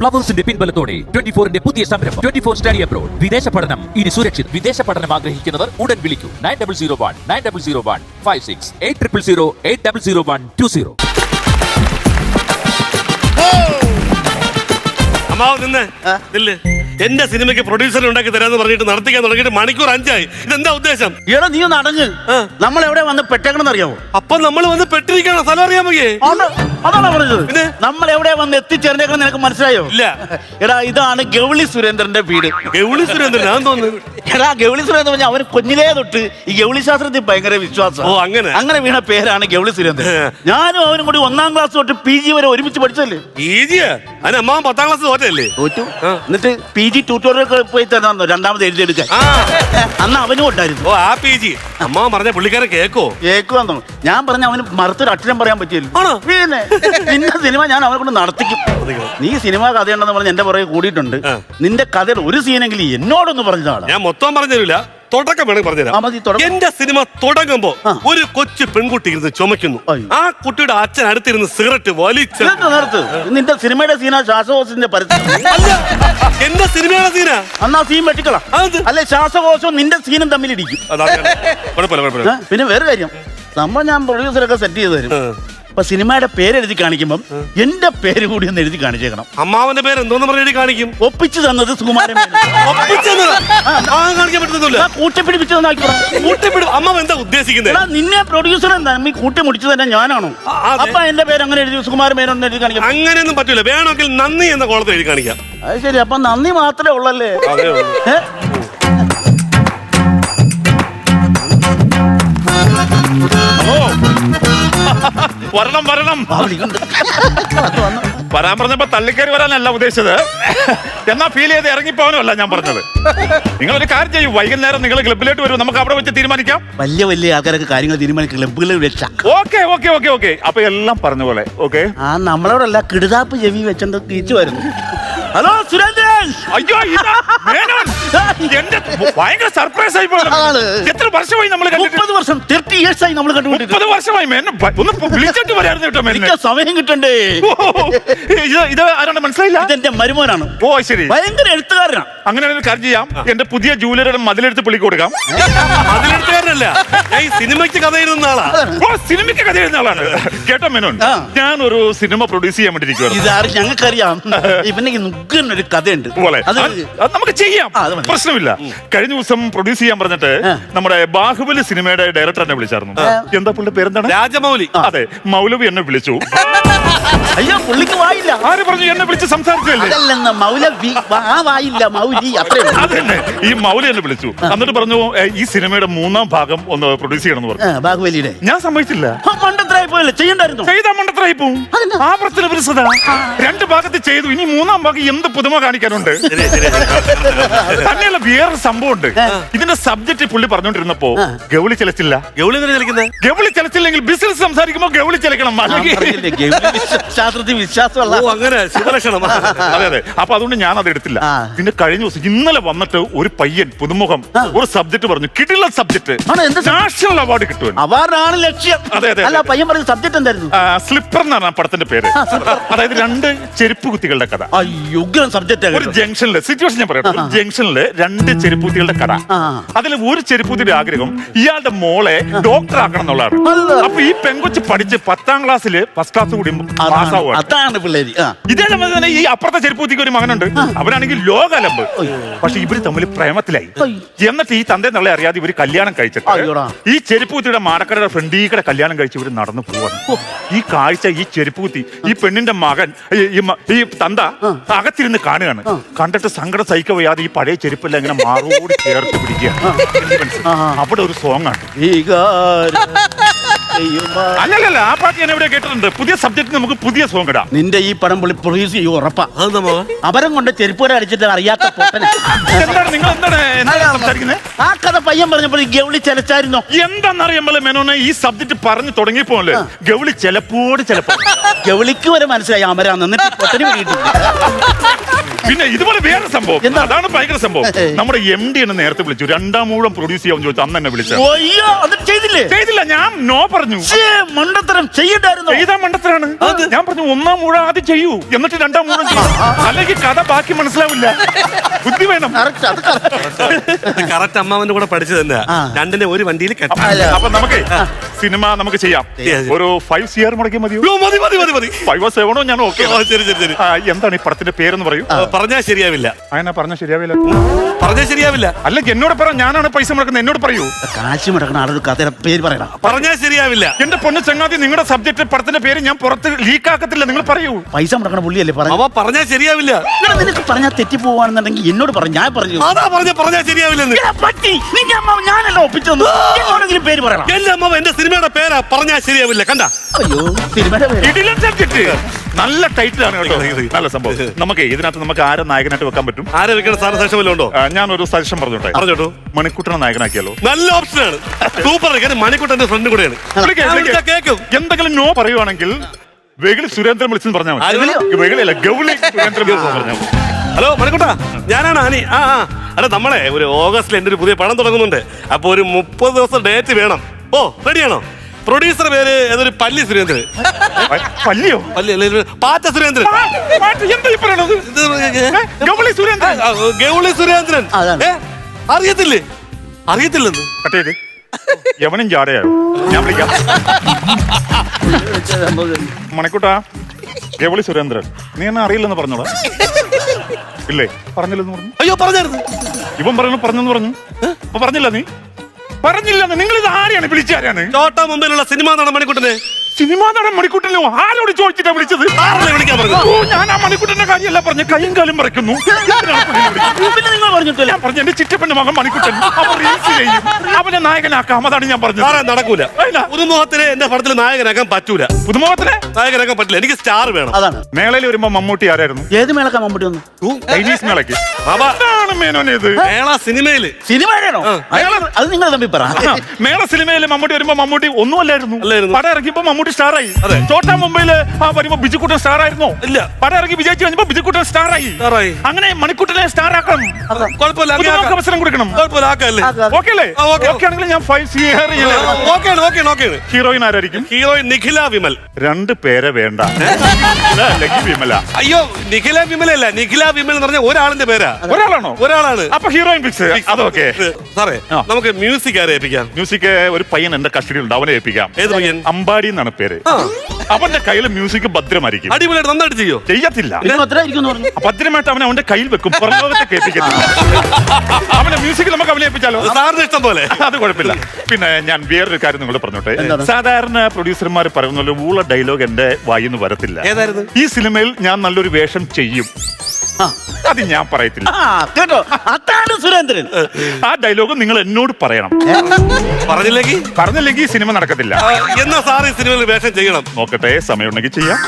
പ്ലവേഴ്സിന്റെ പിൻബലത്തോടെ twenty ഫോറിന്റെ പുതിയ സംരംഭം. Twenty four study abroad. വിദേശ പഠനം. ഇനി സുരക്ഷിത്. വിദേശ പഠനം ആഗ്രഹിക്കുന്നവർ ഉടൻ വിളിക്കൂ. Nine double zero one nine double zero one five six eight triple zero eight double zero one two zero. അമ്മാവ് നിന്ന് നില്ല് എന്റെ സിനിമയ്ക്ക് പ്രൊഡ്യൂസർ ഉണ്ടാക്കി തരാന്ന് പറഞ്ഞിട്ട് നടത്തിക്കാൻ തുടങ്ങിയിട്ട് മണിക്കൂർ അഞ്ചായി. ഇതെന്താ ഉദ്ദേശം? എടാ നീ ഒന്ന് അടങ്ങ്. നമ്മൾ എവിടെ വന്ന് പെട്ടേക്കണെന്ന് അറിയാവോ അപ്പൊ നമ്മൾ വന്ന് പെട്ടിരിക്കണം സ്ഥലം വയ്യേ? അതാണ് പറഞ്ഞത്? നമ്മൾ എവിടെ വന്ന് എത്തിച്ചേർന്നേക്കണം നിനക്ക് മനസ്സിലായോ? ഇല്ല. എടാ ഇതാണ് ഗൗളി സുരേന്ദ്രന്റെ വീട്. ഗൗളി സുരേന്ദ്രൻ ഞാൻ തോന്നുന്നു എടാ ഗൗളി സുരേന്ദ്രൻ പറഞ്ഞാൽ അവന് കുഞ്ഞിലേ തൊട്ട് ഈ ഗൗളി ശാസ്ത്രത്തിൽ ഭയങ്കര വിശ്വാസം. ഓ, അങ്ങനെ? അങ്ങനെ വീണ പേരാണ് ഗൗളി സുരേന്ദ്രൻ. ഞാനും അവനും കൂടി ഒന്നാം ക്ലാസ് തൊട്ട് പി ജി വരെ ഒരുമിച്ച് പഠിച്ചല്ലേ പി അതിന് അമ്മാവൻ പത്താം ക്ലാസ് തോറ്റല്ലേ തോറ്റു. എന്നിട്ട് പി ജി ട്യൂട്ടോറിയൽ പോയി തന്നോ രണ്ടാമത് എഴുതിയെടുക്കാൻ. അന്ന് അവനും ഉണ്ടായിരുന്നു. ഓ ആ പി ജി. അമ്മാവൻ പറഞ്ഞ പുള്ളിക്കാരൻ കേക്കോ? കേക്കുവാന്നോ? ഞാൻ പറഞ്ഞ അവന് മറുത്തൊരു അക്ഷരം പറയാൻ പറ്റിയല്ലോ? പിന്നെ നിന്റെ സിനിമ ഞാൻ അവരെ കൊണ്ട് നടത്തിക്കും. നീ സിനിമ കഥയുണ്ടെന്ന് പറഞ്ഞ് എന്റെ പുറകെ കൂടിയിട്ടുണ്ട്. നിന്റെ കഥയിൽ ഒരു സീനെങ്കിലും എന്നോടൊന്ന് പറഞ്ഞതാണ്. ഞാൻ മൊത്തം പറഞ്ഞില്ല തുടക്കം വേണമെങ്കിൽ പറഞ്ഞുതരാം. എന്റെ സിനിമ തുടങ്ങുമ്പോ ഒരു കൊച്ചു പെൺകുട്ടി ഇരുന്ന് ചുമക്കുന്നു. ആ കുട്ടിയുടെ അച്ഛൻ അടുത്തിരുന്ന് സിഗരറ്റ് വലിച്ചു. നിന്റെ സിനിമയുടെ സീന ശ്വാസകോശത്തിന്റെ എന്റെ സിനിമയുടെ സീനാ? അന്നാ സീൻ വെട്ടിക്കളാം. അല്ലെ ശ്വാസകോശവും നിന്റെ സീനും തമ്മിൽ ഇടിക്കും? പിന്നെ വേറെ കാര്യം. നമ്മൾ ഞാൻ പ്രൊഡ്യൂസറൊക്കെ സെറ്റ് ചെയ്ത് തരും. അപ്പൊ സിനിമയുടെ പേര് എഴുതി കാണിക്കുമ്പോൾ എന്റെ പേര് കൂടി ഒന്ന് എഴുതി കാണിച്ചേക്കണം. അമ്മാവന്റെ പേര് എന്തോന്ന് പറഞ്ഞു കാണിക്കും? ഒപ്പിച്ചു തന്നത് സുകുമാരൻ കാണിക്കാൻ പറ്റുന്നില്ല കൂട്ടിപ്പിടിപ്പിച്ചു. കൂട്ടിപ്പിടും അമ്മാവൻ എന്താ ഉദ്ദേശിക്കുന്നത് നിന്നെ പ്രൊഡ്യൂസർ തമ്മി കൂട്ടി മുടിച്ചു തന്നെ ഞാനാണോ. അപ്പൊ എന്റെ പേര് അങ്ങനെ എഴുതി സുകുമാരൻ മേനോൻ എന്ന് എഴുതി കാണിക്കാം. അങ്ങനെയൊന്നും പറ്റൂല. വേണമെങ്കിൽ നന്ദി എന്ന കോളത്തിൽ എഴുതി കാണിക്കാം. അത് ശരി അപ്പൊ നന്ദി മാത്രമേ ഉള്ളല്ലേ? വരണം വരണം. വരാൻ പറഞ്ഞപ്പോ തള്ളിക്കറി വരാനല്ല ഉദ്ദേശിച്ചത്. എന്നാ ഫീൽ ചെയ്ത് ഇറങ്ങിപ്പോവാനല്ല ഞാൻ പറഞ്ഞത്. നിങ്ങൾ ഒരു കാര്യം ചെയ്യും. വൈകുന്നേരം നിങ്ങൾ ക്ലബിലോട്ട് വരും. നമുക്ക് അവിടെ വെച്ച് തീരുമാനിക്കാം. വലിയ വലിയ ആൾക്കാരൊക്കെ കാര്യങ്ങൾ തീരുമാനിക്കാം. ക്ലബുകളിൽ വെച്ച ഓക്കെ ഓക്കെ ഓക്കെ ഓക്കെ. അപ്പൊ എല്ലാം പറഞ്ഞ പോലെ ഓക്കെ? ആ നമ്മളോടല്ല കിടുതാപ്പ് ചെവി വെച്ചോണ്ട് തിരിച്ചു വരുന്നു. ഹലോ സുരേന്ദ്രൻ! അയ്യോ. എന്റെ ഭയങ്കര സർപ്രൈസ് ആയി എത്ര വർഷമായി നമ്മൾ കണ്ടിട്ട്? മുപ്പത് വർഷം തേർട്ടി ഇയേഴ്സ് ആയി നമ്മൾ കണ്ടുപിടിക്കുന്നത് മുപ്പത് വർഷമായി എന്നെ ഒന്ന് വിളിച്ചിട്ട് വരായിരുന്നു കേട്ടോ എനിക്ക് സമയം കിട്ടണ്ടേ? ഇത് ഇത് ആരാണ് മനസ്സിലായില്ല? ഇതെന്റെ മരുമോനാണ്. ഓ ശരി. ഭയങ്കര എഴുത്തുകാരനാണ് അങ്ങനെ ഒരു കാര്യം ചെയ്യാം. എന്റെ പുതിയ ജൂലറിയുടെ മതിലെടുത്ത് പുള്ളി കൊടുക്കാം. മതിലെടുത്തുകാരനല്ല. ഞാൻ ഈ സിനിമയ്ക്ക് കഥ എഴുതുന്ന ആളാ. ഓ സിനിമയ്ക്ക് കഥ എഴുതുന്ന ആളാണ്. കേട്ടോ മേനോൻ. ഞാൻ ഒരു സിനിമ പ്രൊഡ്യൂസ് ചെയ്യാൻ വേണ്ടിയിരിക്കുകയാണ് ഇതാറ് ഞങ്ങൾക്കറിയാം. ഇവനെ നുഗ്ഗൻ ഒരു കഥയുണ്ട് അത് നമുക്ക് ചെയ്യാം. പ്രശ്നമില്ല. കഴിഞ്ഞ ദിവസം പ്രൊഡ്യൂസ് ചെയ്യാൻ പറഞ്ഞിട്ട് നമ്മുടെ ബാഹുബലി സിനിമയുടെ ഡയറക്ടർ എന്നെ വിളിച്ചായിരുന്നു. എന്താ പുള്ളി പേരെന്താണ്? രാജമൗലി. അതെ മൗലവി എന്നെ വിളിച്ചു. അയ്യോ പുള്ളിക്ക് വായില്ല. ആര് പറഞ്ഞു എന്നെ വിളിച്ച് സംസാരിച്ചല്ലേ അതല്ലെന്ന് മൗലവി ആ വായില്ല മൗലി അത്രേ ഉള്ളൂ. അതന്നെ ഈ മൗലി എന്നെ വിളിച്ചു. എന്നിട്ട് പറഞ്ഞു "ഏ, ഈ സിനിമയുടെ മൂന്നാം ഭാഗം ഒന്ന് പ്രൊഡ്യൂസ് ചെയ്യണം എന്ന് പറഞ്ഞു. ആ, ബാഹുബലിയുടെ. ഞാൻ സമ്മതിച്ചില്ല. ആ, മണ്ടത്തരായി പോയല്ലേ ചെയ്യണ്ടായിരുന്നു. ചെയ്ത മണ്ടത്രായി പോവും. ആവർത്തന വിരസത രണ്ട് ഭാഗത്ത് ചെയ്തു. ഇനി മൂന്നാം ഭാഗം എന്ത് പുതുമ കാണിക്കാനുണ്ട്? തന്നെയുള്ള വേറൊരു സംഭവം ഉണ്ട് സംഭവമുണ്ട്. ഇതിന്റെ സബ്ജക്ട് പുള്ളി പറഞ്ഞോണ്ടിരുന്നപ്പോ ഗൗളി ചെലച്ചില്ല. ഗൗളി കളിക്കുന്നത് ഗൗളി ചെലച്ചില്ലെങ്കിൽ ബിസിനസ് സംസാരിക്കുമ്പോ ഗൗളി ചെലക്കണം. അല്ലെങ്കിൽ ശാസ്ത്രത്തിൽ വിശ്വാസമുള്ള ഓ അങ്ങനെ ശുഭലക്ഷണം. അതെ അതെ അപ്പൊ അതുകൊണ്ട് ഞാൻ അത് എടുത്തില്ല. പിന്നെ കഴിഞ്ഞ ദിവസം ഇന്നലെ വന്നിട്ട് ഒരു പയ്യൻ പുതുമുഖം ഒരു സബ്ജക്ട് പറഞ്ഞു. കിടില സബ്ജക്ട് ആണോ, എന്ത്? നാഷണൽ അവാർഡ് കിട്ടുവാൻ. അവാർഡാണ് ലക്ഷ്യം. അതെ, അതെ, അല്ല പയ്യൻ പറഞ്ഞ സബ്ജക്ട് എന്തായിരുന്നു? സ്ലിപ്പർ എന്ന് പറഞ്ഞ പടത്തിന്റെ പേര്. അതായത് രണ്ട് ചെരുപ്പ് കുത്തികളുടെ കഥ. അയ്യോ സബ്ജക്ട് ഒരു ജംഗ്ഷനിൽ സിറ്റുവേഷൻ ഞാൻ പറയാം ഒരു ജംഗ്ഷനിൽ രണ്ട് ചെരുപ്പ് കുത്തികളുടെ കഥ അതിൽ ഒരു ചെരുപ്പൂത്തിയുടെ ആഗ്രഹം ഇയാളുടെ മോളെ ഡോക്ടർ ആക്കണം എന്നുള്ളതാണ്. അപ്പൊ ഈ പെങ്കൊച്ച് പഠിച്ച് പത്താം ക്ലാസ്സിൽ ഫസ്റ്റ് ക്ലാസ് കൂടി അതാണ് പിള്ളേര്. ഇതേ സമയത്ത് തന്നെ ഈ അപ്പുറത്തെ ചെരുപ്പൂത്തിക്ക് ഒരു മകനുണ്ട്. അവനാണെങ്കിൽ ലോകലമ്പ്. പക്ഷെ ഇവർ തമ്മിൽ പ്രേമത്തിലായി. എന്നിട്ട് ഈ തന്റെ നമ്മളെ അറിയാതെ ഇവർ കല്യാണം കഴിച്ചിട്ട് ഈ ചെരുപ്പ് ചെരുപ്പൂത്തിയുടെ മാടക്കടയുടെ ഫ്രണ്ടീക്കടെ കല്യാണം കഴിച്ച്. ഇവർ നടന്നു പോവാണ്. ഈ കാഴ്ച ഈ ചെരുപ്പ് കുത്തി ഈ പെണ്ണിന്റെ മകൻ ഈ- ഈ മ- ഈ തന്ത അകത്തിരുന്ന് കാണുകയാണ്. കണ്ടിട്ട് സങ്കടം സഹിക്ക വയ്യാതെ ഈ പഴയ ചെരുപ്പെല്ലാം ഇങ്ങനെ മാറോട് ചേർത്ത് പിടിക്കുക അവിടെ ഒരു സോങ് ആണ്. വികാരം. അല്ലല്ല ആ പാട്ട് ഞാൻ എവിടെ കേട്ടിട്ടുണ്ട്. പുതിയ സബ്ജക്ട് നമുക്ക് പുതിയ സോങ് ഇടാം. നിന്റെ ഈ പടം പുള്ളി പ്രൊഡ്യൂസ് ചെയ്യും ഉറപ്പാ. അപരം കൊണ്ട് ചെരുപ്പൂര അടിച്ചിട്ട് അറിയാത്ത പൊട്ടന. എന്താണ് നിങ്ങൾ എന്താണ് എന്താണ് സംസാരിക്കുന്നത് ആ കഥ പയ്യൻ പറഞ്ഞപ്പോൾ ഈ ഗൗളി ചലച്ചായിരുന്നോ? എന്താണെന്നറിയുമ്പോൾ മെനോനെ ഈ സബ്ജക്ട് പറഞ്ഞു തുടങ്ങിയപ്പോലെ ഗൗളി ചിലപ്പോട് ചിലപ്പോ. ഗൗളിക്ക് വരെ മനസ്സിലായി അമരാന്ന് എന്നിട്ട് പൊട്ടന് പിടിയിട്ടില്ല പിന്നെ ഇതുപോലെ വേറെ സംഭവം. എന്താ? അതാണ് ഭയങ്കര സംഭവം. നമ്മുടെ എം ഡി എന്നെ നേരത്തെ വിളിച്ചു. രണ്ടാം മൂഴം പ്രൊഡ്യൂസ് ചെയ്യാൻ ചോദിച്ചു അന്ന് എന്നെ വിളിച്ചു അയ്യോ അത് ചെയ്തില്ലേ? ചെയ്തില്ല ഞാൻ നോ പറഞ്ഞു. ശ്ശേ, മണ്ടത്തരം ചെയ്യണ്ടായിരുന്നു? ചെയ്താ മണ്ടത്തരാണ്. ഞാൻ പറഞ്ഞു ഒന്നാം മൂഴം ആദ്യം ചെയ്യൂ. എന്നിട്ട് രണ്ടാം മൂഴം ചെയ്യൂ. അല്ലെങ്കിൽ കഥ ബാക്കി മനസ്സിലാവില്ല. ബുദ്ധി വേണം. കറക്റ്റ് അത്. കറക്റ്റ് അമ്മാവന്റെ കൂടെ പഠിച്ചു തന്നെ ആ. രണ്ടിനെ ഒരു വണ്ടിയിൽ കെട്ടാം. അല്ല. അപ്പൊ നമുക്ക് സിനിമ നമുക്ക് ചെയ്യാം. ചെയ്യാം. ഒരു ഫൈവ് സിയർ മുടക്കി മതിയോ? മതി മതി മതി മതി. ഫൈവോ സെവനോ ഞാൻ ഓക്കെ ഓ, ശരി ശരി ശരി. എന്താണ് ഈ പടത്തിന്റെ പേരെന്ന് പറയൂ. പറഞ്ഞാൽ ശരിയാവില്ല. അങ്ങനെ പറഞ്ഞ ശരിയാവില്ല. പറഞ്ഞാൽ ശരിയാവില്ല. അല്ലെങ്കിൽ എന്നോട് പറ ഞാനാണ് പൈസ മുടക്കുന്നത് എന്നോട് പറയൂ. കാശ് മുടക്കണ ആളൊരു കഥയുടെ പേര് പറയണം പറഞ്ഞാൽ ശരിയാവില്ല. എന്റെ പൊന്ന് ചങ്ങാതി നിങ്ങളുടെ സബ്ജക്ട് പടത്തിന്റെ പേര് ഞാൻ പുറത്ത് ലീക്ക് ആക്കത്തില്ല നിങ്ങൾ പറയൂ. പൈസ മുടക്കണ പുള്ളിയല്ലേ പറഞ്ഞു അവ പറഞ്ഞാൽ ശരിയാവില്ല. നിനക്ക് പറഞ്ഞാൽ തെറ്റി പോവാണെന്നുണ്ടെങ്കിൽ എന്നോട് പറഞ്ഞു ഞാൻ പറഞ്ഞു. അതാ പറഞ്ഞ പറഞ്ഞാൽ ശരിയാവില്ലെന്ന്. പറ്റി നിന്റെ അമ്മ ഞാനല്ല ഒപ്പിച്ചു തന്നു എന്നോടെങ്കിലും പേര് പറയണം എന്റെ അമ്മ എന്റെ സിനിമയുടെ പേരാ പറഞ്ഞാൽ ശരിയാവില്ല കണ്ട? അയ്യോ സിനിമയുടെ പേര്. ഇടിലൻ സബ്ജക്ട് നല്ല ടൈറ്റിലാണ് കേട്ടോ. നല്ല സംഭവം. നമുക്ക് ഇതിനകത്ത് നമുക്ക് ആരെ നായകനായിട്ട് വെക്കാൻ പറ്റും? ആരെ വെക്കണ സാറിന് സജഷൻ വല്ലതും ഉണ്ടോ? ആ, ഞാനൊരു സജഷൻ പറഞ്ഞോട്ടെ? പറഞ്ഞോട്ടു. മണിക്കുട്ടനെ നായകനാക്കിയാലോ? നല്ല ഓപ്ഷനാണ് സൂപ്പർ കാരണം മണിക്കുട്ടന്റെ ഫ്രണ്ട് കൂടെയാണ്. വിളിക്ക്, വിളിക്ക്. വിളിച്ചാ കേക്കും. എന്തെങ്കിലും നോ പറയുവാണെങ്കിൽ വെകിളി സുരേന്ദ്രൻ വിളിച്ചെന്ന് പറഞ്ഞാൽ ആര് മതി വിളിയോ? വെകിളിയല്ല ഗൗളി സുരേന്ദ്രൻ വിളിച്ചെന്ന് പറഞ്ഞാൽ മതി. ഹലോ മണിക്കുട്ടാ. ഞാനാണ് ഹാനി. ആ ആ. അല്ല നമ്മളെ ഒരു ഓഗസ്റ്റിൽ എന്റെ ഒരു പുതിയ പണം തുടങ്ങുന്നുണ്ട്. അപ്പൊ ഒരു മുപ്പത് ദിവസം ഡേറ്റ് വേണം. ഓ റെഡിയാണോ പ്രൊഡ്യൂസർ പേര് ഏതൊരു പല്ലി സുരേന്ദ്രൻ. പല്ലിയോ? പല്ലി അല്ല, പാറ്റ സുരേന്ദ്രൻ. ആ, മാറ്റ്, എന്താ ഈ പറയണത്? ഇത് ഏ, ഗൗളി സുരേന്ദ്രൻ. ആ, ഗൗളി സുരേന്ദ്രൻ. അതാണ്. ഏ അറിയത്തില്ലേ? അറിയത്തില്ലെന്ന്. കട്ട് ചെയ്ത് യവനും ചാടയാണ് ഞാൻ വിളിക്കാം. മണിക്കൂട്ടാ ഗൗളി സുരേന്ദ്രൻ. നീ എന്നെ അറിയില്ലെന്ന് പറഞ്ഞോടാ ഇല്ലേ? പറഞ്ഞില്ലെന്ന് പറഞ്ഞു. അയ്യോ പറഞ്ഞായിരുന്നു. ഇവൻ പറഞ്ഞു പറഞ്ഞെന്ന് പറഞ്ഞു. അപ്പൊ പറഞ്ഞില്ല നീ? പറഞ്ഞില്ലെന്ന് നിങ്ങൾ ഇത് ആരെയാണ് വിളിച്ചാരാണ് ചോട്ടാ മുമ്പിലുള്ള സിനിമ നടൻ മണിക്കുട്ടനെ സിനിമാ നടൻ മണിക്കൂട്ടനോ ആരോട് ചോദിച്ചിട്ടാ വിളിച്ചത്? വിളിക്കാൻ പറഞ്ഞു? ഓ ഞാൻ ആ മണിക്കുട്ടന്റെ കാര്യമല്ല പറഞ്ഞ കൈയും കാലും പിന്നെ നിങ്ങൾ പറഞ്ഞിട്ടില്ല. ഞാൻ പറഞ്ഞു എന്റെ ചിറ്റപ്പന്റെ മകൻ മണിക്കുട്ടൻ. അവൻ റീൽസ് ചെയ്യും. അവനെ നായകനാക്കാം. അതാണ് ഞാൻ പറഞ്ഞത്. സാറേ നടക്കൂല. അതിനാ? പുതുമുഖത്തിനെ എന്റെ പടത്തിൽ നായകനാക്കാൻ പറ്റൂല. പുതുമുഖത്തിലെ നായകനാക്കാൻ പറ്റില്ല. എനിക്ക് സ്റ്റാർ വേണം. അതാണ്. മേളയിൽ വരുമ്പോ മമ്മൂട്ടി ആരായിരുന്നു? ഏത് മേളക്കാ മമ്മൂട്ടി വന്നു? ചൈനീസ് മേളയ്ക്ക്. ബാബാ. അതാണ് മേനോനെ ഇത്. മേള സിനിമയിൽ. സിനിമയാണോ അത് നിങ്ങൾ തമ്മിൽ പറ. ആ, മേള സിനിമയിൽ മമ്മൂട്ടി വരുമ്പോ മമ്മൂട്ടി ഒന്നുമല്ലായിരുന്നു. അല്ലായിരുന്നു. പടം ഇറങ്ങിയപ്പോ മമ്മൂട്ടി സ്റ്റാർ ആയി അതെ. ചോട്ടാ മുംബൈയിൽ ആ വരുമ്പോ ബിജുക്കുട്ടൻ സ്റ്റാർ ആയിരുന്നോ ഇല്ല. പടം ഇറങ്ങി വിജയിച്ചു കഴിഞ്ഞപ്പോ ബിജുക്കുട്ടൻ സ്റ്റാർ ആയി Star ആയി. അങ്ങനെ മണിക്കുട്ടനെ സ്റ്റാർ ആക്കണം കുഴപ്പമില്ല അങ്ങനെ ആക്കാം. അവസരം കൊടുക്കണം. കുഴപ്പമില്ല ആക്കല്ലേ? ഓക്കെ അല്ലേ ആ, okay. ഓക്കെ ആണെങ്കിൽ ഞാൻ ഫൈവ് സി ഓക്കെയാണ് ഓക്കെയാണ് ഓക്കെയാണ്. ഹീറോയിൻ ആരായിരിക്കും? ഹീറോയിൻ നിഖില വിമൽ. രണ്ട് പേരെ വേണ്ട. നിഖില അല്ലെങ്കിൽ വിമല. അയ്യോ നിഖില വിമലല്ല അല്ല നിഖില വിമൽ എന്ന് പറഞ്ഞ ഒരാളിന്റെ പേരാ. ഒരാളാണോ? ഒരാളാണ്. അപ്പൊ ഹീറോയിൻ ഫിക്സ്. അതൊക്കെ സാറേ ആ. നമുക്ക് മ്യൂസിക് ആരെ ഏൽപ്പിക്കാം? മ്യൂസിക് ഒരു പയ്യൻ എന്റെ കസ്റ്റഡിയിലുണ്ട്. അവനെ ഏൽപ്പിക്കാം. ഏത് പയ്യൻ? അമ്പാടി എന്നാണ് പേര്. അവന്റെ കയ്യിൽ മ്യൂസിക് ഭദ്രമായിരിക്കും. അടിപൊളിയായിട്ട് നന്നായിട്ട് ചെയ്യോ? ചെയ്യത്തില്ല. ഭദ്രമായിട്ട് അവനെ അവന്റെ കയ്യിൽ വെക്കും. പുറംലോകത്തെ കേൾപ്പിക്കത്തില്ല. അവന്റെ മ്യൂസിക് നമുക്ക് അവനെ ഏൽപ്പിച്ചാലോ? സാറിന് ഇഷ്ടം പോലെ. അത് കുഴപ്പമില്ല. പിന്നെ ഞാൻ വേറൊരു കാര്യം നിങ്ങളോട് പറഞ്ഞോട്ടെ. സാധാരണ പ്രൊഡ്യൂസർമാർ പറയുന്ന ഊള ഡയലോഗ് എന്റെ വായിന്ന് വരത്തില്ല. ഈ സിനിമയിൽ ഞാൻ നല്ലൊരു വേഷം ചെയ്യും. അത് ഞാൻ പറയത്തില്ല. ആ കേട്ടോ? അതാണ് സുരേന്ദ്രൻ. ആ ഡയലോഗ് നിങ്ങൾ എന്നോട് പറയണം. പറഞ്ഞില്ലെങ്കിൽ പറഞ്ഞില്ലെങ്കിൽ ഈ സിനിമ നടക്കത്തില്ല. ആ, എന്നാ സാർ ഈ സിനിമയിൽ വേഷം ചെയ്യണം? നോക്കട്ടെ സമയമുണ്ടെങ്കിൽ ചെയ്യാം.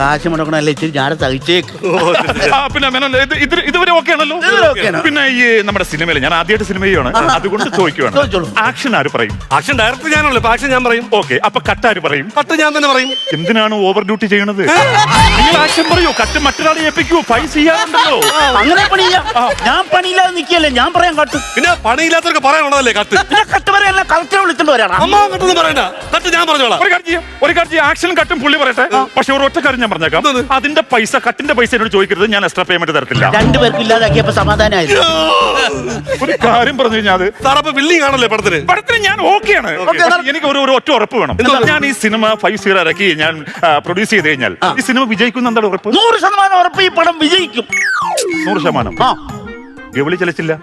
കാശ് മുടക്കണല്ലേ ഇച്ചിരി ഞാൻ സഹിച്ചേക്ക്. ഓ, ശരി, ശരി. ആ, പിന്നെ മേനോൻ, ഇത് ഇത് ഇതുവരെ ഓക്കെ ആണല്ലോ ഇതുവരെ പിന്നെ ഈ നമ്മുടെ സിനിമയിൽ ഞാൻ ആദ്യമായിട്ട് സിനിമ ചെയ്യുവാണ്. അതുകൊണ്ട് ചോദിക്കുവാണ്. ചോദിച്ചോളൂ. ആക്ഷൻ ആര് പറയും? ആക്ഷൻ ഡയറക്ടർ ഞാനുള്ളൂ ഇപ്പൊ ആക്ഷൻ ഞാൻ പറയും. ഓക്കെ അപ്പൊ കട്ട് ആര് പറയും? കട്ട് ഞാൻ തന്നെ പറയും. എന്തിനാണ് ഓവർ ഡ്യൂട്ടി ചെയ്യണത്? നിങ്ങൾ ആക്ഷൻ പറയൂ? കട്ട് മറ്റൊരാളെ ഏൽപ്പിക്കൂ ഫൈസ് ചെയ്യാറുണ്ടല്ലോ. അങ്ങനെ പണിയില്ല. ഞാൻ പണിയില്ലാതെ നിൽക്കല്ലേ ഞാൻ പറയാൻ കട്ട്. പിന്നെ പണിയില്ലാത്തവർക്ക് പറയാനുള്ളതല്ലേ കട്ട്? പിന്നെ കട്ട് പറയാനല്ല കളക്ടറെ വിളിച്ചിട്ട് വരാണ് അമ്മ കട്ടൊന്നും പറയണ്ട. കട്ട് ഞാൻ പറഞ്ഞോളാം. ഒരു കാര്യം ഒരു കാര്യം ആക്ഷനും കട്ടും പുള്ളി പറയട്ടെ. പക്ഷെ ഒരു ഒറ്റ കാര്യം ഞാൻ പറഞ്ഞേക്കാം. അതിന്റെ പൈസ കട്ടിന്റെ പൈസ എന്നോട് ചോദിക്കരുത് ഞാൻ എക്സ്ട്രാ പേയ്മെന്റ് തരത്തില്ല. രണ്ടുപേർക്ക് ഇല്ലാതാക്കിയപ്പോ സമാധാനമായി ഒരു കാര്യം പറഞ്ഞു കഴിഞ്ഞാൽ അത് സാർ അപ്പൊ ബില്ലിംഗ് ആണല്ലേ പടത്തിന്? പടത്തിന് ഞാൻ ഓക്കെയാണ്. എനിക്ക് ഒരു ഒരു ഒറ്റ ഉറപ്പ് വേണം. ഞാൻ ഈ സിനിമ ഫൈവ് സീറോ ഇറക്കി ഞാൻ പ്രൊഡ്യൂസ് ചെയ്ത് കഴിഞ്ഞാൽ. ഈ സിനിമ വിജയിക്കുന്ന എന്താണ് ഉറപ്പ്? നൂറ് ശതമാനം ഉറപ്പ് ഈ പടം വിജയിക്കും. നൂറ് ശതമാനം. ആ. ഗവിളി ചലിച്ചില്ല?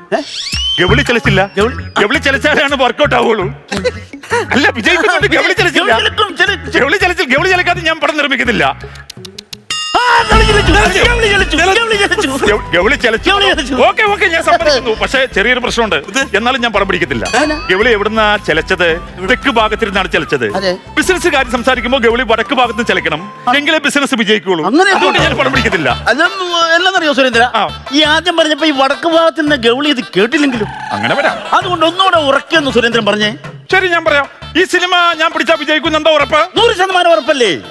ഗവിളി ചലിച്ചില്ല. ഗവിളി- ചലിച്ചാലാണ് വർക്കൗട്ട് ആവുള്ളൂ അല്ല വിജയിക്കുന്നുണ്ട് ഗവിളി ചലിച്ചില്ല. ഗവിളി ചലിച്ചില്ല ഗവിളി ചലിക്കാതെ ഞാൻ പടം നിർമ്മിക്കുന്നില്ല. ഓക്കെ ഓക്കെ ഞാൻ സമ്മതിക്കുന്നു. പക്ഷേ ചെറിയൊരു പ്രശ്നമുണ്ട്. എന്നാലും ഞാൻ പടം പിടിക്കത്തില്ല. ഗവളി ഗവിളി എവിടുന്നാ ചെലച്ചത്? തെക്ക് ഭാഗത്തിരുന്നാണ് ചെലച്ചത്. ബിസിനസ് കാര്യം സംസാരിക്കുമ്പോൾ ഗൗളി വടക്ക് ഭാഗത്ത് നിന്ന് ചെലക്കണം എങ്കിലേ ബിസിനസ് വിജയിക്കുള്ളൂ അതുകൊണ്ട് ഞാൻ പടം പിടിക്കത്തില്ല. എന്നറിയോ സുരേന്ദ്ര? ആ. ഈ ആദ്യം പറഞ്ഞപ്പോ ഈ വടക്ക് ഭാഗത്ത് നിന്ന് ഗൗളി ഇത് കേട്ടില്ലെങ്കിലും. അങ്ങനെ വരാം. അതുകൊണ്ട് ഒന്നുകൂടെ ഉറക്കെന്ന് സുരേന്ദ്രൻ പറഞ്ഞേ. ശരി ഞാൻ പറയാം. ഈ സിനിമ ഞാൻ പിടിച്ചാൽ വിജയിക്കും എന്താ ഉറപ്പ്? നൂറ് ശതമാനം ഉറപ്പല്ലേ?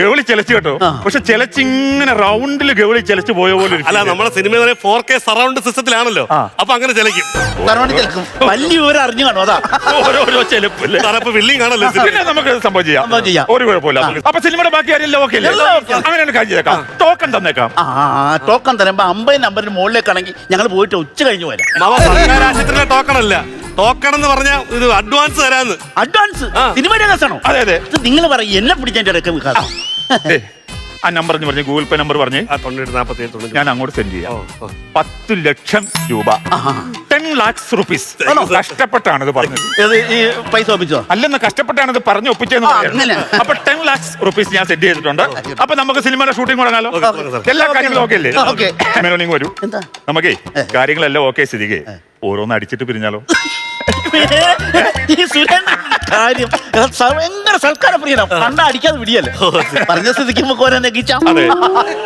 ഗൗളി ചിലച്ചു. കേട്ടോ. പക്ഷെ ചെലച്ചിങ്ങനെ റൗണ്ടിൽ ഗൗളി ചെലച്ചു പോയ പോലെ അല്ല നമ്മളെ സിനിമ ഫോർ കെ സറൗണ്ട് സിസ്റ്റത്തിലാണല്ലോ. അപ്പൊ അങ്ങനെ ചെലക്കും. വലിയ വിവരം അറിഞ്ഞു കാണും അതാ. ഓരോരോ സാറപ്പൊ കാണല്ലോ പിന്നെ നമുക്ക് സംഭവം ചെയ്യാം. ഒരു കുഴപ്പമില്ല. അപ്പൊ സിനിമയുടെ ബാക്കി കാര്യമെല്ലാം ഓക്കെ കാര്യം ചെയ്തേക്കാം. ടോക്കൺ തന്നേക്കാം. ആ ടോക്കൺ തരുമ്പോ അമ്പത് നമ്പറിന് മുകളിലേക്കാണെങ്കിൽ ഞങ്ങൾ പോയിട്ട് ഉച്ച കഴിഞ്ഞു വരാം ടോക്കൺ അല്ല. ടോക്കൺ എന്ന് പറഞ്ഞാൽ ഇത് അഡ്വാൻസ് തരാന്ന്. അഡ്വാൻസ്. സിനിമ സിനിമയുടെ കേസാണോ അതെ അതെ. നിങ്ങൾ പറയും എന്നെ പിടിച്ചതിന്റെ ഇടയ്ക്ക് വികാസം. ആ നമ്പർ എന്ന് പറഞ്ഞ് ഗൂഗിൾ പേ നമ്പർ പറഞ്ഞ്. ഞാൻ അങ്ങോട്ട് സെൻഡ് ചെയ്യാം. പത്ത് ലക്ഷം രൂപ. Ten lakhs rupees. കഷ്ടപ്പെട്ടാണ് ഇത് പറഞ്ഞത്. ഇത് ഈ പൈസ ഒപ്പിച്ചോ? അല്ലെന്ന് കഷ്ടപ്പെട്ടാണ് ഇത് പറഞ്ഞു ഒപ്പിച്ചെന്ന് ആ. അപ്പൊ ടെൻ ലാക്സ് റുപ്പീസ് ഞാൻ സെറ്റ് ചെയ്തിട്ടുണ്ട്. അപ്പൊ നമുക്ക് സിനിമയുടെ ഷൂട്ടിംഗ് തുടങ്ങാലോ. എല്ലാ കാര്യങ്ങളും ഓക്കെ അല്ലേ? ഓക്കേ. മേനോനിങ് വരൂ. എന്താ? നമുക്കേ കാര്യങ്ങളെല്ലാം ഓക്കെ സ്ഥിതിക്ക് ഓരോന്ന് അടിച്ചിട്ട് പിരിഞ്ഞാലോ? ഈ സുരേന്ദ്രന്റെ കാര്യം സ- ഭയങ്കര കണ്ട അടിക്കാതെ വിടിയല്ലേ പറഞ്ഞ സ്ഥിതിക്ക് നമുക്ക് ഓരോ നെഗിച്ചാം അതെ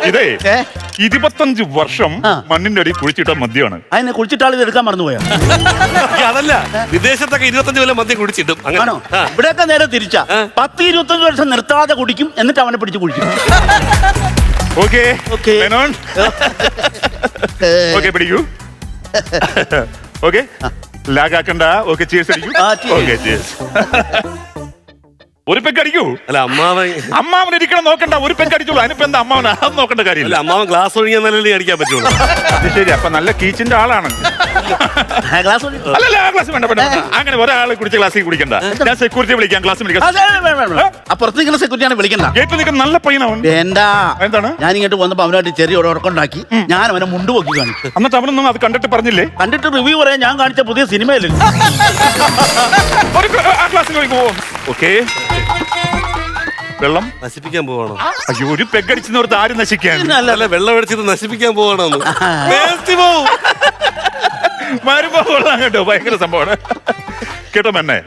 ഇതേ ഏ? ഇരുപത്തഞ്ച് വർഷം ആ. മണ്ണിന്റെ അടി കുഴിച്ചിട്ട മദ്യമാണ്. അതിനെ കുളിച്ചിട്ടാൾ ഇത് എടുക്കാൻ മറന്നുപോയാ? അതല്ല വിദേശത്തൊക്കെ ഇരുപത്തഞ്ച് കൊല്ലം മദ്യം കുടിച്ചിട്ടും അങ്ങനെ. ആണോ? ആ. ഇവിടെയൊക്കെ നേരെ തിരിച്ചാ. ആ. പത്ത് ഇരുപത്തഞ്ച് വർഷം നിർത്താതെ കുടിക്കും എന്നിട്ട് അവനെ പിടിച്ച് കുടിക്കും ഓക്കെ. ഓക്കേ. മേനോൻ. ഓക്കെ പിടിക്കൂ. ഓക്കെ. ലാഗാക്കണ്ട. ഓക്കെ ചീസ് അടിക്കൂ. ആ, cheers. ഓക്കെ ചേഴ്സ് ഒരു പെഗ് അടിക്കൂ. അല്ല അമ്മാവൻ അമ്മാവൻ ഇരിക്കണം നോക്കണ്ട ഒരു പെഗ് അടിച്ചോളൂ. അതിനിപ്പോ എന്താ അമ്മാവൻ? അത് നോക്കേണ്ട അല്ല കാര്യമില്ല അമ്മാവൻ ഗ്ലാസ് ഒഴിഞ്ഞാൽ നല്ല അടിക്കാൻ പറ്റുള്ളൂ. അത് ശരി അപ്പൊ നല്ല കീച്ചിന്റെ ആളാണ്. ഗ്ലാസ് അല്ലല്ല ആ ഗ്ലാസ് വേണ്ട വേണ്ട വേണ്ട. അങ്ങനെ ഒരാൾ കുടിച്ച ഗ്ലാസ്സിൽ കുടിക്കണ്ട. ഞാൻ സെക്യൂരിറ്റി വിളിക്കാം ഗ്ലാസ് വിളിക്കാം. അപ്പുറത്ത് നിൽക്കുന്ന സെക്യൂരിറ്റിയാണ് വിളിക്കണ്ട. ഗേറ്റ് നിൽക്കുന്ന നല്ല പയ്യനാവൻ എന്താ എന്താണ്? ഞാൻ ഇങ്ങോട്ട് വന്നപ്പോ അവനായിട്ട് ചെറിയ ഒരു ഉറക്കുണ്ടാക്കി ഞാൻ അവനെ മുണ്ട് പൊക്കി കാണിച്ചു. എന്നിട്ട് അവനൊന്നും അത് കണ്ടിട്ട് പറഞ്ഞില്ലേ? കണ്ടിട്ട് റിവ്യൂ പറയാൻ ഞാൻ കാണിച്ച പുതിയ സിനിമയല്ലേ ഒരു ഗ്ല- ആ ഓക്കെ. വെള്ളം? നശിപ്പിക്കാൻ പോവാണോ? അയ്യോ ഒരു പെഗ് അടിച്ചെന്നോർത്ത് ആരും നശിക്കാൻ. അല്ല വെള്ളം അടിച്ചിട്ട് നശിപ്പിക്കാൻ പോവാണോ വരുമ്പോ കൊള്ളാം കേട്ടോ ഭയങ്കര സംഭവമാണ്. കേട്ടോ മെന്നെ.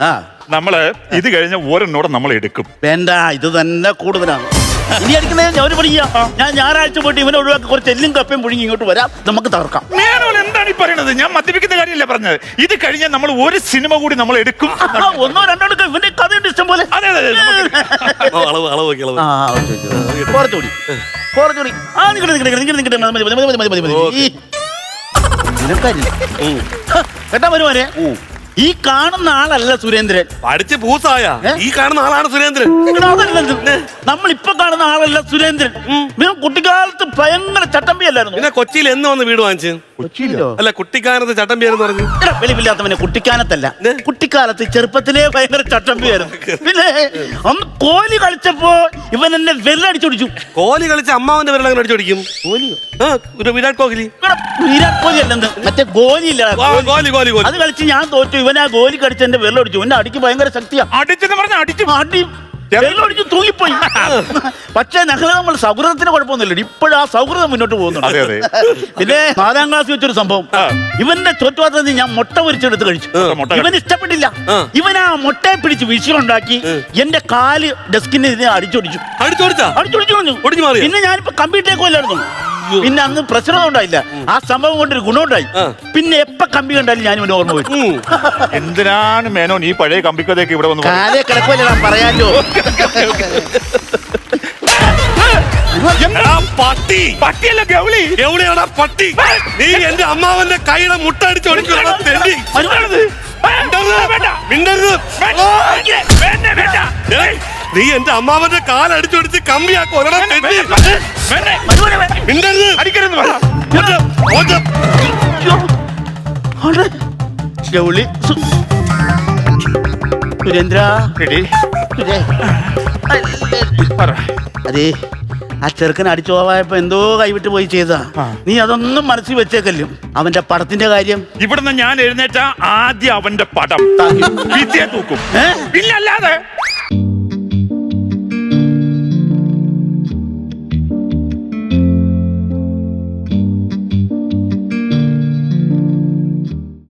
നമ്മൾ ഇത് കഴിഞ്ഞ ഓരെണ്ണോടെ നമ്മൾ എടുക്കും വേണ്ട ഇത് തന്നെ കൂടുതലാണ്. ഇനി അടിക്കുന്നതിന് ഞാൻ ഒരു പഠിക്കാം ഞാൻ ഞായറാഴ്ച പോയിട്ട് ഇവനെ ഒഴിവാക്കി കുറച്ച് എല്ലും കപ്പയും പുഴുങ്ങി ഇങ്ങോട്ട് വരാം. നമുക്ക് തകർക്കാം. എന്താണ് ഈ പറയുന്നത് ഞാൻ മദ്യപിക്കുന്ന കാര്യമല്ല പറഞ്ഞത്. ഇത് കഴിഞ്ഞാൽ നമ്മൾ ഒരു സിനിമ കൂടി നമ്മൾ എടുക്കും. ആ, ഒന്നോ രണ്ടോ എടുക്കും. ഇവന്റെ കഥയുണ്ട് ഇഷ്ടം പോലെ അതെ അതെ ആ, അളവ് അളവ് നോക്കി അളവ് ആ, ഓക്കേ, ഓക്കേ. കുറച്ചുകൂടി കുറച്ചുകൂടി ആ നിക്കട്ടെ നിക്കട്ടെ നിക്കട്ടെ നിക്കട്ടെ മതി മതി മതി മതി മതി മതി. ഓക്കേ. ഈ നിനക്കാരി കേട്ടാ വരുമാനെ? ഈ കാണുന്ന ആളല്ല സുരേന്ദ്രൻ. പഠിച്ച് പൂസായ. ഈ കാണുന്ന ആളാണ് സുരേന്ദ്രൻ. നമ്മൾ ഇപ്പൊ കാണുന്ന ആളല്ല സുരേന്ദ്രൻ. കുട്ടിക്കാലത്ത് ഭയങ്കര ചട്ടമ്പിയല്ലായിരുന്നു. പിന്നെ കൊച്ചിയിൽ എന്ന് വന്ന് വീട് വാങ്ങിച്ചു? കൊച്ചിയിലോ? അല്ല കുട്ടിക്കാനത്ത് ചട്ടമ്പിയായിരുന്നു പറഞ്ഞു. വെളിവില്ലാത്തവനെ കുട്ടിക്കാനത്തല്ല? കുട്ടിക്കാലത്ത് ചെറുപ്പത്തിലേ ഭയങ്കര ചട്ടമ്പിയായിരുന്നു. പിന്നെ അന്ന് കോലി കളിച്ചപ്പോ ഇവൻ എന്നെ വെല്ലടിച്ചൊടിച്ചു കോലി കളിച്ച അമ്മാവന്റെ പേരിൽ അങ്ങനെ അടിച്ചോടിക്കും. കോലിയോ? ആ വിരാട് കോഹ്ലി. വിരാട് കോഹ്ലി അല്ലെന്ന്. മറ്റേ ഗോലി ഇല്ല. അത് കളിച്ച് ഞാൻ തോറ്റു ഇവൻ ആ ഗോലി കടിച്ച് എന്റെ വെല്ലടിച്ചു എന്നെ അടിക്ക് ഭയങ്കര ശക്തിയാണ് അടിച്ചെന്ന് പറഞ്ഞ അടിച്ചു. അടി. വെല്ലടിച്ച് തൂങ്ങിപ്പോയി. പക്ഷേ ഞങ്ങൾ നമ്മൾ സൗഹൃദത്തിന് കുഴപ്പമൊന്നുമില്ല. ഇപ്പോഴാ സൗഹൃദം മുന്നോട്ട് പോകുന്നുണ്ട് അതെ. പിന്നെ നാലാം ക്ലാസ് വെച്ചൊരു സംഭവം. ഇവന്റെ ചുറ്റുപാത്രത്തിൽ ഞാൻ മുട്ട പൊരിച്ചെടുത്ത് കഴിച്ചു. മുട്ട ഇവൻ ഇഷ്ടപ്പെട്ടില്ല. ഇവനാ ഇവൻ ആ മുട്ടയെ പിടിച്ച് വിഷയമുണ്ടാക്കി എന്റെ കാൽ ഡെസ്കിന് ഇതിനെ അടിച്ചൊടിച്ചു. അടിച്ചോടിച്ചാ? അടിച്ചൊടിച്ചു കളഞ്ഞു. ഒടിഞ്ഞു മാറിയോ? പിന്നെ ഞാനിപ്പോ കമ്പ്യൂട്ടറിലേക്ക് പോലായിരുന്നു പിന്നെ അന്ന് പ്രശ്നം ഉണ്ടായില്ല. ആ സംഭവം കൊണ്ട് ഒരു ഗുണമുണ്ടായി. ഉണ്ടായി പിന്നെ എപ്പ കമ്പി കണ്ടാലും ഞാൻ എന്റെ ഓർമ്മ വരും. എന്തിനാണ് മേനോൻ ഈ പഴയ കമ്പിക്കഥയൊക്കെ ഇവിടെ വന്നു പറയുന്നത്? കാലേ കിടക്കുമല്ലോ പറയാലോ. പട്ടി. പട്ടിയല്ല ഗൗളി? എവിടെയാടാ പട്ടി. നീ എന്റെ അമ്മാവന്റെ കൈയുടെ മുട്ട അടിച്ച് വരുമാനത് മിണ്ടരുത്. ഏയ്, നീ എന്റെ അമ്മാവന്റെ കാലടിച്ചൊടിച്ച് കമ്പിയാക്കോ മിണ്ടരുത്. സുരേന്ദ്ര. അതെ ആ ചെറുക്കൻ അടിച്ചു പോവായപ്പോ എന്തോ കൈവിട്ട് പോയി ചെയ്താ നീ അതൊന്നും മനസ്സിൽ വെച്ചേക്കല്ലും. അവന്റെ പടത്തിന്റെ കാര്യം. ഇവിടുന്ന് ഞാൻ എഴുന്നേറ്റ ആദ്യം അവന്റെ പടം. തൂക്കും? പിന്നല്ലാതെ